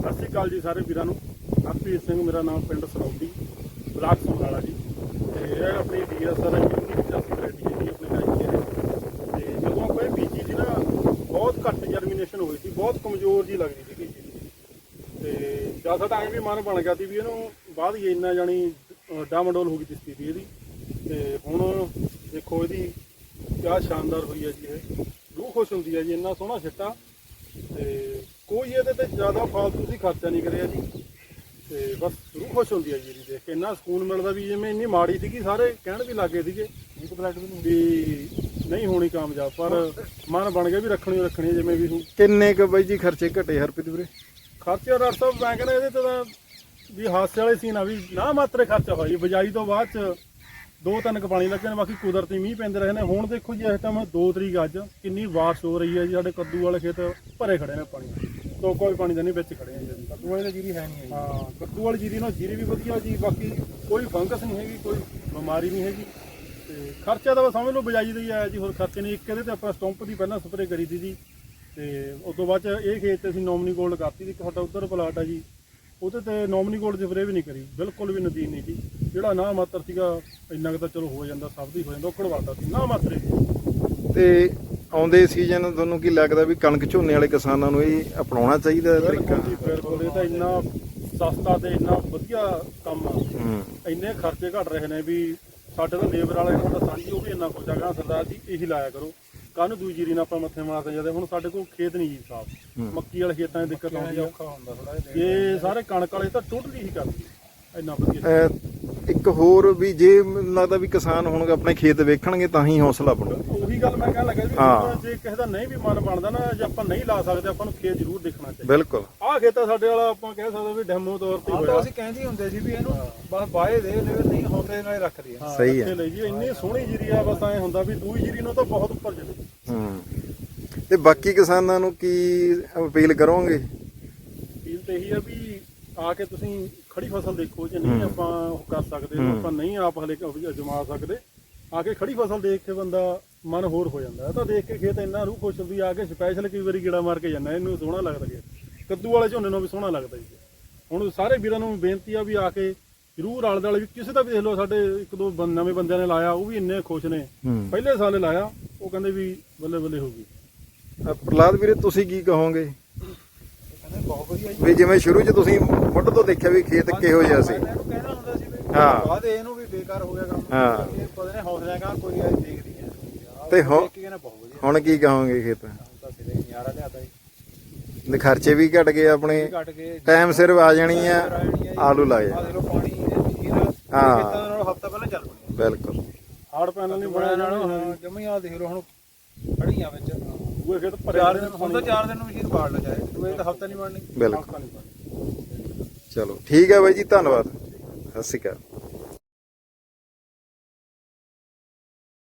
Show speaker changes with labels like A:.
A: ਸਤਿ ਸ਼੍ਰੀ ਅਕਾਲ ਜੀ ਸਾਰੇ ਵੀਰਾਂ ਨੂੰ। ਹਰਪ੍ਰੀਤ ਸਿੰਘ ਮੇਰਾ ਨਾਮ ਪਿੰਡ ਸਰੌਦੀ, ਬਲਾਕ ਸਮਰਾਲਾ ਜੀ। ਤੇ ਇਹ ਆਪਣੀ ਡੀਐਸਆਰ ਯੂਨਿਟ ਦਾ ਵੈਰਾਈਟੀ ਹੈ ਜੀ, ਆਪਣੇ ਗਾਈ ਤੇ ਜਦੋਂ ਆਪਾਂ ਇਹ ਬੀਜੀ ਸੀ ਨਾ ਬਹੁਤ ਘੱਟ ਜਰਮੀਨੇਸ਼ਨ ਹੋਈ ਸੀ, ਬਹੁਤ ਕਮਜ਼ੋਰ ਜੀ ਲੱਗਦੀ ਸੀ ਬੀਜੀ ਤੇ ਜਦ ਸਾਡਾ ਐਂ ਵੀ ਮਨ ਬਣ ਗਿਆ ਸੀ ਵੀ ਇਹਨੂੰ ਬਾਅਦ ਹੀ ਇੰਨਾ ਜਾਣੀ ਡਾਮਡੋਲ ਹੋ ਗਈ ਸੀ ਸਥਿਤੀ ਇਹਦੀ। ਤੇ ਹੁਣ ਦੇਖੋ ਇਹਦੀ ਕਿਆ ਸ਼ਾਨਦਾਰ ਹੋਈ ਹੈ ਜੀ ਇਹ। ਰੂਹ ਖੁਸ਼ ਹੁੰਦੀ ਹੈ ਜੀ, ਇੰਨਾ ਸੋਹਣਾ ਛਿੱਟਾ ਤੇ ਕੋਈ ਇਹਦੇ ਤੇ ਜ਼ਿਆਦਾ ਫਾਲਤੂ ਸੀ ਖਰਚਾ ਨਹੀਂ ਕਰਿਆ ਜੀ। ਤੇ ਬਸ ਰੂਹ ਖੁਸ਼ ਹੁੰਦੀ ਹੈ ਜੀ ਇਹਦੀ ਦੇਖ ਕੇ। ਇੰਨਾ ਸਕੂਨ ਮਿਲਦਾ ਵੀ ਜਿਵੇਂ ਇੰਨੀ ਮਾੜੀ ਸੀਗੀ ਸਾਰੇ ਕਹਿਣ ਵੀ ਲੱਗੇ ਸੀਗੇ ਵੀ ਨਹੀਂ ਹੋਣੀ ਕਾਮਯਾਬ ਪਰ ਮਨ ਬਣ ਗਿਆ ਵੀ ਰੱਖਣੀ ਓ ਰੱਖਣੀ ਹੈ ਜਿਵੇਂ ਵੀ ਹੁਣ
B: ਕਿੰਨੇ ਕ ਬਾਈ ਜੀ ਖਰਚੇ ਘਟੇ ਹਰਪ੍ਰੀਤ ਵੀਰੇ?
A: ਖਰਚੇ ਡਾਕਟਰ ਸਾਹਿਬ ਮੈਂ ਕਹਿੰਦਾ ਇਹਦੇ ਤੇ ਤਾਂ ਵੀ ਹਾਸੇ ਵਾਲੇ ਸੀ ਨਾ ਵੀ ਨਾ ਮਾਤਰੇ ਖਰਚਾ ਹੋਈ ਬਜਾਈ ਤੋਂ ਬਾਅਦ ਚ ਦੋ ਤਿੰਨ ਕ ਪਾਣੀ ਲੱਗੇ ਨੇ ਬਾਕੀ ਕੁਦਰਤੀ ਮੀਂਹ ਪੈਂਦੇ ਰਹੇ ਨੇ। ਹੁਣ ਦੇਖੋ ਜੀ ਇਸ ਟਾਈਮ 2 ਤਰੀਕ ਅੱਜ ਕਿੰਨੀ ਬਾਰਿਸ਼ ਹੋ ਰਹੀ ਹੈ ਜੀ। ਸਾਡੇ ਕੱਦੂ ਵਾਲੇ ਖੇਤ ਭਰੇ ਖੜੇ ਨੇ ਪਾਣੀ। ਤੋਂ ਕੋਈ ਪਾਣੀ ਦਾ ਨਹੀਂ ਵਿੱਚ ਖੜੇ ਆ ਜੀ। ਕੱਦੂ ਵਾਲੇ ਜੀਰੀ ਹੈ ਨਹੀਂ ਹਾਂ ਕੱਦੂ ਵਾਲੀ ਜੀਰੀ ਨਾਲ ਜੀਰੀ ਵੀ ਵਧੀਆ ਜੀ ਬਾਕੀ ਕੋਈ ਫੰਗਸ ਨਹੀਂ ਹੈਗੀ ਕੋਈ ਬਿਮਾਰੀ ਨਹੀਂ ਹੈਗੀ। ਤੇ ਖਰਚਾ ਤਾਂ ਸਮਝ ਲਓ ਬਜਾਈ ਦਾ ਹੀ ਆਇਆ ਜੀ ਹੋਰ ਖਰਚੇ ਨਹੀਂ। ਇੱਕ ਇਹਦੇ ਤੇ ਆਪਾਂ ਸਟੰਪ ਦੀ ਪਹਿਲਾਂ ਸਪਰੇਅ ਕਰੀ ਦੀ ਜੀ। ਤੇ ਉਸ ਤੋਂ ਬਾਅਦ ਚ ਇਹ ਖੇਤ ਤੇ ਅਸੀਂ ਨੋਮਨੀ ਗੋਲਡ ਕਰਤੀ ਸੀ ਇੱਕ ਸਾਡਾ ਉਧਰ ਪਲਾਟ ਆ ਜੀ। ਉਹਦੇ ਤੇ ਨੋਮਨੀ ਗੋਲਡ ਦੀ ਸਪਰੇਅ ਵੀ ਨਹੀਂ ਕਰੀ ਬਿਲਕੁਲ ਵੀ ਨਦੀਨ ਨਹੀਂ ਜੀ। ਜਿਹੜਾ ਨਾ ਮਾਤਰ ਸੀਗਾ ਇੰਨਾ ਕੁ ਤਾਂ ਚਲੋ ਹੋ ਜਾਂਦਾ ਸਭ ਦੀ ਹੋ ਜਾਂਦਾ ਉਹ ਕਢਵਾਤਾ ਸੀ ਨਾ ਮਾਤਰੇ।
B: ਤੇ ਆਉਂਦੇ ਸੀਜ਼ਨ ਤੁਹਾਨੂੰ ਕੀ ਲੱਗਦਾ ਵੀ ਕਣਕ ਝੋਨੇ ਵਾਲੇ ਕਿਸਾਨਾਂ ਨੂੰ ਇਹ ਅਪਣਾਉਣਾ ਚਾਹੀਦਾ ਹੈ ਤਰੀਕਾ?
A: ਬਿਲਕੁਲ ਜੀ ਬਿਲਕੁਲ। ਇਹ ਤਾਂ ਇੰਨਾ ਸਸਤਾ ਤੇ ਇੰਨਾ ਵਧੀਆ ਕੰਮ ਆ।
B: ਹੂੰ।
A: ਇੰਨੇ ਖਰਚੇ ਘਟ ਰਹੇ ਨੇ ਵੀ ਸਾਡੇ ਤਾਂ ਲੇਬਰ ਵਾਲੇ ਨੂੰ ਤਾਂ ਸਾਂਝੀ ਉਹ ਵੀ ਇੰਨਾ ਖੁਸ਼ ਹੈਗਾ ਸਰਦਾਰ ਜੀ ਇਹੀ ਲਾਇਆ ਕਰੋ। ਕੱਲ ਨੂੰ ਦੂਜੀ ਰੀ ਨਾਲ ਆਪਾਂ ਮੱਥੇ ਮਾਰਦੇ ਜਾਂਦੇ ਹੁਣ ਸਾਡੇ ਕੋਲ ਖੇਤ ਨਹੀਂ ਜੀ ਸਾਫ਼। ਮੱਕੀ ਵਾਲੇ ਖੇਤਾਂ 'ਚ ਦਿੱਕਤ ਆਉਂਦੀ ਆ। ਇਹ ਸਾਰੇ ਕਣਕ ਵਾਲੇ ਤਾਂ ਟੋਟਲੀ ਹੀ ਕਰਦੀ ਆ। ਇੰਨਾ ਵਧੀਆ।
B: ਅਹ ਇੱਕ ਹੋਰ ਵੀ ਜੇ ਮੈਨੂੰ ਲੱਗਦਾ ਵੀ ਕਿਸਾਨ ਹੋਣਗੇ ਆਪਣੇ ਖੇਤ ਵੇਖਣਗੇ ਤਾਂ ਹੀ ਹੌਸਲਾ ਬਣੂ।
A: ਉਹੀ ਗੱਲ ਮੈਂ ਕਹਿਣ ਲੱਗਾ ਵੀ
B: ਹਾਂ।
A: ਜੇ ਕਿਸੇ ਦਾ ਨਹੀਂ ਵੀ ਮਨ ਬਣਦਾ ਨਾ ਜੇ ਆਪਾਂ ਨਹੀਂ ਲਾ ਸਕਦੇ ਆਪਾਂ ਨੂੰ ਖੇਤ ਜ਼ਰੂਰ ਦੇਖਣਾ ਚਾਹੀਦਾ
B: ਬਿਲਕੁਲ
A: ਆਹ ਖੇਤਾ ਸਾਡੇ ਵਾਲਾ ਆਪਾਂ ਕਹਿ ਸਕਦੇ ਵੀ ਡੈਮੋ ਤੌਰ ਤੇ
C: ਹਾਂ ਤਾਂ
A: ਹੋਇਆ
C: ਅਸੀਂ ਕਹਿੰਦੇ ਹੀ ਹੁੰਦੇ ਸੀ ਵੀ ਇਹਨੂੰ ਬਸ ਬਾਏ ਦੇ ਲੈ ਨਹੀਂ ਹੁੰਦੇ ਨਾਲੇ ਰੱਖਦੀ ਆ
A: ਹਾਂ,
B: ਸਹੀ ਹੈ।
A: ਰੱਖੇ ਲਈ ਜੀ ਇੰਨੀ ਸੋਹਣੀ ਜੀਰੀ ਆ ਬਸ ਐ ਹੁੰਦਾ ਵੀ ਦੂਈ ਜੀਰੀ ਨੂੰ ਤਾਂ ਬਹੁਤ ਉੱਪਰ ਚਲੇ
B: ਹੂੰ ਤੇ ਬਾਕੀ ਕਿਸਾਨਾਂ ਨੂੰ ਕੀ ਅਪੀਲ ਕਰੋਗੇ
A: ਤੇ ਇਹੀ ਆ ਵੀ ਆ ਕੇ ਤੁਸੀਂ ਖੜੀ ਫਸਲ ਦੇਖੋ ਜੇ ਨਹੀਂ। ਆਪਾਂ ਉਹ ਕਰ ਸਕਦੇ। ਆਪਾਂ ਨਹੀਂ ਆਪ ਹਲੇ ਜਮਾ ਸਕਦੇ ਆ ਕੇ ਖੜੀ ਫਸਲ ਦੇਖ ਕੇ ਬੰਦਾ ਮਨ ਹੋਰ ਹੋ ਜਾਂਦਾ ਇਹ ਤਾਂ ਦੇਖ ਕੇ ਖੇਤ ਇੰਨਾ ਰੂਹ ਖੁਸ਼ ਹੁੰਦੀ ਆ ਕੇ ਸਪੈਸ਼ਲ ਕਈ ਵਾਰੀ ਗੇੜਾ ਮਾਰ ਕੇ ਜਾਂਦਾ ਇਹਨੂੰ ਸੋਹਣਾ ਲੱਗਦਾ ਗਿਆ ਕੱਦੂ ਵਾਲੇ ਝੋਨੇ ਨੂੰ ਵੀ ਸੋਹਣਾ ਲੱਗਦਾ ਜੀ। ਹੁਣ ਸਾਰੇ ਵੀਰਾਂ ਨੂੰ ਬੇਨਤੀ ਆ ਵੀ ਆ ਕੇ ਜ਼ਰੂਰ ਆਲੇ ਦੁਆਲੇ ਵੀ ਕਿਸੇ ਦਾ ਵੀ ਦੇਖ ਲਓ ਸਾਡੇ ਇੱਕ ਦੋ ਨਵੇਂ ਬੰਦਿਆਂ ਨੇ ਲਾਇਆ ਉਹ ਵੀ ਇੰਨੇ ਖੁਸ਼ ਨੇ। ਪਹਿਲੇ ਸਾਲੇ ਲਾਇਆ ਉਹ ਕਹਿੰਦੇ ਵੀ ਬੱਲੇ ਬੱਲੇ ਹੋ ਗਈ।
B: ਅਹ ਪ੍ਰਹਲਾਦ ਵੀਰੇ ਤੁਸੀਂ ਕੀ ਕਹੋਗੇ?
C: ਕਹਿੰਦੇ ਬਹੁਤ ਵਧੀਆ ਜੀ।
B: ਵੀ ਜਿਵੇਂ ਸ਼ੁਰੂ 'ਚ ਤੁਸੀਂ ਮੁੱਢ ਤੋਂ ਦੇਖਿਆ ਵੀ ਖੇਤ ਕਿਹੋ ਜਿਹਾ ਸੀ।
C: ਮੈਂ ਇਹਨੂੰ ਕਹਿਣਾ ਹੁੰਦਾ ਸੀ ਵੀ
B: ਹਾਂ।
C: ਬਾਅਦ ਇਹਨੂੰ ਵੀ ਬੇਕਾਰ ਹੋ ਗਿਆ ਕੰਮ।
B: ਹਾਂ।
C: ਪਤਾ ਨਹੀਂ ਹੌਸਲਾ ਕਾ ਕੋਈ ਅੱਜ ਦੇਖਦੀ
B: ਤੇ
C: ਕਹਿੰਦਾ ਬਹੁਤ ਵਧੀਆ
B: ਹੁਣ ਕੀ ਕਹੋਗੇ ਖੇਤ
C: ਹੁਣ ਤਾਂ ਸਿਰੇ ਨਿਆਰਾ ਲਿਆਦਾ ਜੀ
B: ਦੇ ਖਰਚੇ ਵੀ ਘਟ ਗਏ ਆਪਣੇ।
C: ਘਟ
B: ਟਾਈਮ ਸਿਰ ਆ ਜਾਣੀ ਆ ਆਲੂ ਲਾਏ
C: ਆ। ਦੇਖੋ ਪਾਣੀ ਇਹਦਾ
B: ਹਾਂ।
C: ਖੇਤਾਂ ਨਾਲ ਹਫਤਾ ਪਹਿਲਾਂ ਚੱਲ ਪਣੀ
B: ਬਿਲਕੁਲ।
A: ਹਾਰਡ ਪੈਨਲ ਨਹੀਂ ਬਣਿਆ
C: ਨਾਲ ਜਮੀ ਆ ਦੇਖ ਲਓ ਹੁਣ। ਖੜੀਆਂ ਵਿੱਚ।
A: ਦੂਏ ਖੇਤ
C: ਚਾਰ ਦਿਨ
A: ਨੇ
C: ਹੁਣ ਤਾਂ ਚਾਰ ਦਿਨ ਨੂੰ ਮਸ਼ੀਨ ਬਾੜ ਲਾ ਜਾਏ। ਦੂਏ ਤਾਂ ਹਫਤਾ ਨਹੀਂ ਬਣਨੀ।
B: ਬਿਲਕੁਲ। ਚਲੋ ਠੀਕ ਹੈ ਬਾਈ ਜੀ ਧੰਨਵਾਦ। ਸਤਿ ਸ਼੍ਰੀ ਅਕਾਲ।